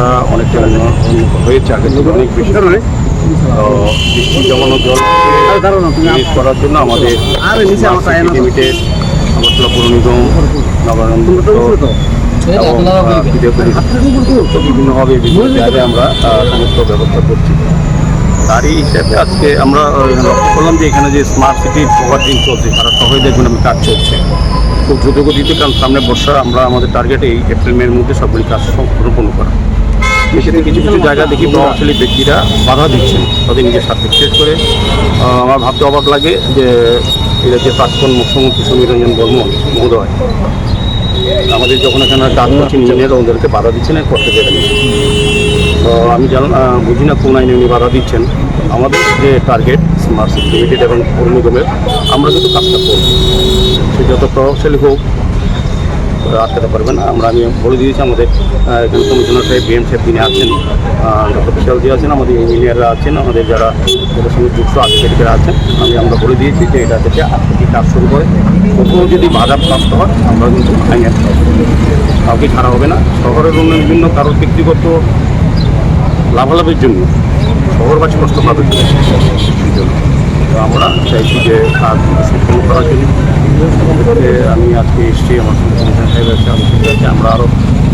রাস্তা অনেকটা হয়েছে আগে থেকে অনেক বেশি। তো বৃষ্টি জমানো জল রিলিজ করার জন্য আমাদের লিমিটেড আগরতলা পৌর নিগম নবানন্দ তো বিভিন্নভাবে বিভিন্ন জায়গায় আমরা সমস্ত ব্যবস্থা করছি। তারই হিসাবে আজকে আমরা লক্ষ্য করলাম যে এখানে যে স্মার্ট সিটির প্রভার্জিং চলছে সারা শহরে দেখবেন আমি কাজ চলছে খুব দ্রুতগতিতে কারণ সামনে বর্ষা আমরা আমাদের টার্গেট এই এপ্রিল মের মধ্যে সবগুলি কাজ সম্পূর্ণ করা। সেক্ষেত্রে কিছু কিছু জায়গা দেখি প্রভাবশালী ব্যক্তিরা বাধা দিচ্ছেন তাদের নিজের স্বার্থে বিশেষ করে। আমার ভাবতে অবাক লাগে যে এটা যে প্রাক্তন মুখ্যমন্ত্রী সমীর রঞ্জন বর্মন মহোদয়, আমাদের যখন এখানে কাজ করছেন ইঞ্জিনিয়ার ওদেরকে বাধা দিচ্ছেন আর করতে দেবেন তো আমি জান বুঝি না কোন আইনে উনি বাধা দিচ্ছেন। আমাদের যে টার্গেট, স্মার্ট সিটি লিমিটেড এবং পৌর নিগমের, আমরা কিন্তু কাজটা করব। সে যত প্রভাবশালী হোক আটকাতে পারবে না। আমরা আমি বলে দিয়েছি আমাদের এখানে কমিশনার সাহেব, বিএম সাহেব তিনি আছেন ডক্টর বিশালজি আছেন, আমাদের ইঞ্জিনিয়াররা আছেন, আমাদের যারা সঙ্গে যুক্ত আর্কিটেক্টরা আছেন, আমি আমরা বলে দিয়েছি যে এটা থেকে আজ কাজ শুরু করে। কোথাও যদি বাধা প্রাপ্ত হয়, আমরা কিন্তু আইনের কাউকে ছাড়া হবে না। শহরের অন্য বিভিন্ন কারোর ব্যক্তিগত লাভালাভের জন্য শহরবাসী কষ্ট পাবে জন্য আমরা চাইছি যে সম্পূর্ণ করার জন্য। আমি আজকে এসেছি আমার সাহেব আছে আছে আমরা আরও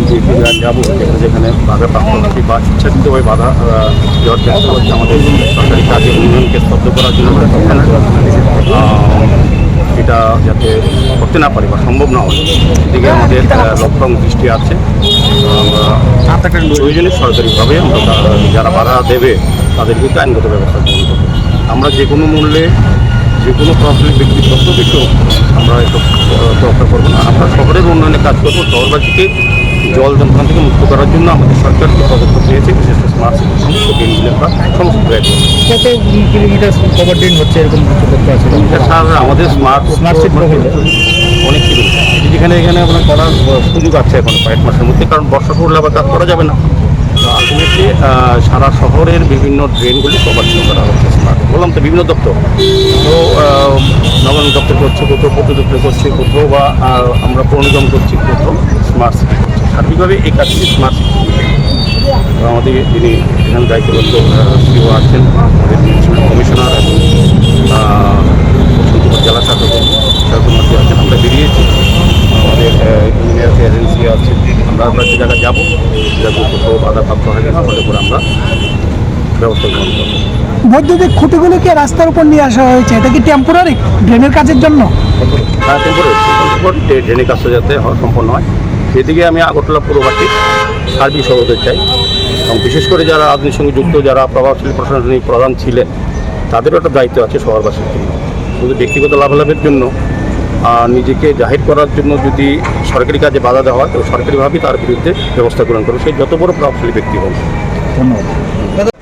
যে যাব যেখানে যেখানে বাধা প্রাপ্ত বা ইচ্ছাকৃতভাবে বাধা দেওয়ার চেষ্টা হচ্ছে আমাদের সরকারি কাজে উন্নয়নকে স্তব্ধ করার জন্য। এটা যাতে করতে না পারি বা সম্ভব না হয় এদিকে আমাদের লক্ষ্য দৃষ্টি আছে। আমরা প্রয়োজনে সরকারিভাবে আমরা যারা বাধা দেবে তাদেরকে আইনগত ব্যবস্থা আমরা যে কোনো মূল্যে যে কোনো প্রবলেম ব্যক্তি কিছু আমরা এসব তোয়াক্কা করব না। আমরা শহরের উন্নয়নে কাজ করব শহরবাসীকে জল যন্ত্রণা থেকে মুক্ত করার জন্য আমাদের সরকার যে পদক্ষেপ নিয়েছে বিশেষ করে স্মার্ট সিটি সমস্ত কত কিলোমিটার কভার ড্রেন হচ্ছে এরকম স্যার আমাদের স্মার্ট city প্রকল্প। অনেক কিলোমিটার যেখানে এখানে আপনার করার সুযোগ আছে এখন কয়েক মাসের মধ্যে কারণ বর্ষা পড়লে আবার কাজ করা যাবে না। আলটিমেটলি সারা শহরের বিভিন্ন ড্রেনগুলি কভার করা হচ্ছে বললাম তো বিভিন্ন দপ্তর। তো নবান্ন দপ্তর করছে, কোথাও পূর্ত দপ্তর করছে, কোথাও বা আমরা পৌর করছি, কোথাও স্মার্ট সিটি করছে। সার্বিকভাবে এই কাজটি স্মার্ট সিটি আমাদের যিনি এখানে দায়িত্বরত সিও আছেন, আমাদের কমিশনার এবং জেলা শাসক সরকুমারজি আছেন, আমরা বেরিয়েছি। আমাদের ইঞ্জিনিয়ার এজেন্সি আছে। আমরা আমরা যে জায়গায় যাব যাব কোথাও বাধা প্রাপ্ত হয় কিনা আমাদের উপর আমরা ব্যবস্থা গ্রহণ করব। বৈদ্যুতিক খুঁটিগুলিকে রাস্তার উপর নিয়ে আসা হয়েছে? এটা কি টেম্পোরারি ড্রেনের কাজের জন্য? হ্যাঁ টেম্পোরারি ড্রেনের কাজটা যাতে হয় সম্পন্ন হয়। সেদিকে আমি আগরতলা পুরবাসী সার্বিক সহযোগিতা চাই। এবং বিশেষ করে যারা রাজনীতির সঙ্গে যুক্ত যারা প্রভাবশালী প্রশাসনিক প্রধান ছিলেন তাদেরও একটা দায়িত্ব আছে শহরবাসীর জন্য। শুধু ব্যক্তিগত লাভালাভের জন্য নিজেকে জাহির করার জন্য যদি সরকারি কাজে বাধা দেওয়া হয় তো সরকারিভাবেই তার বিরুদ্ধে ব্যবস্থা গ্রহণ করবে সেই যত বড় প্রভাবশালী ব্যক্তি হোক। ধন্যবাদ।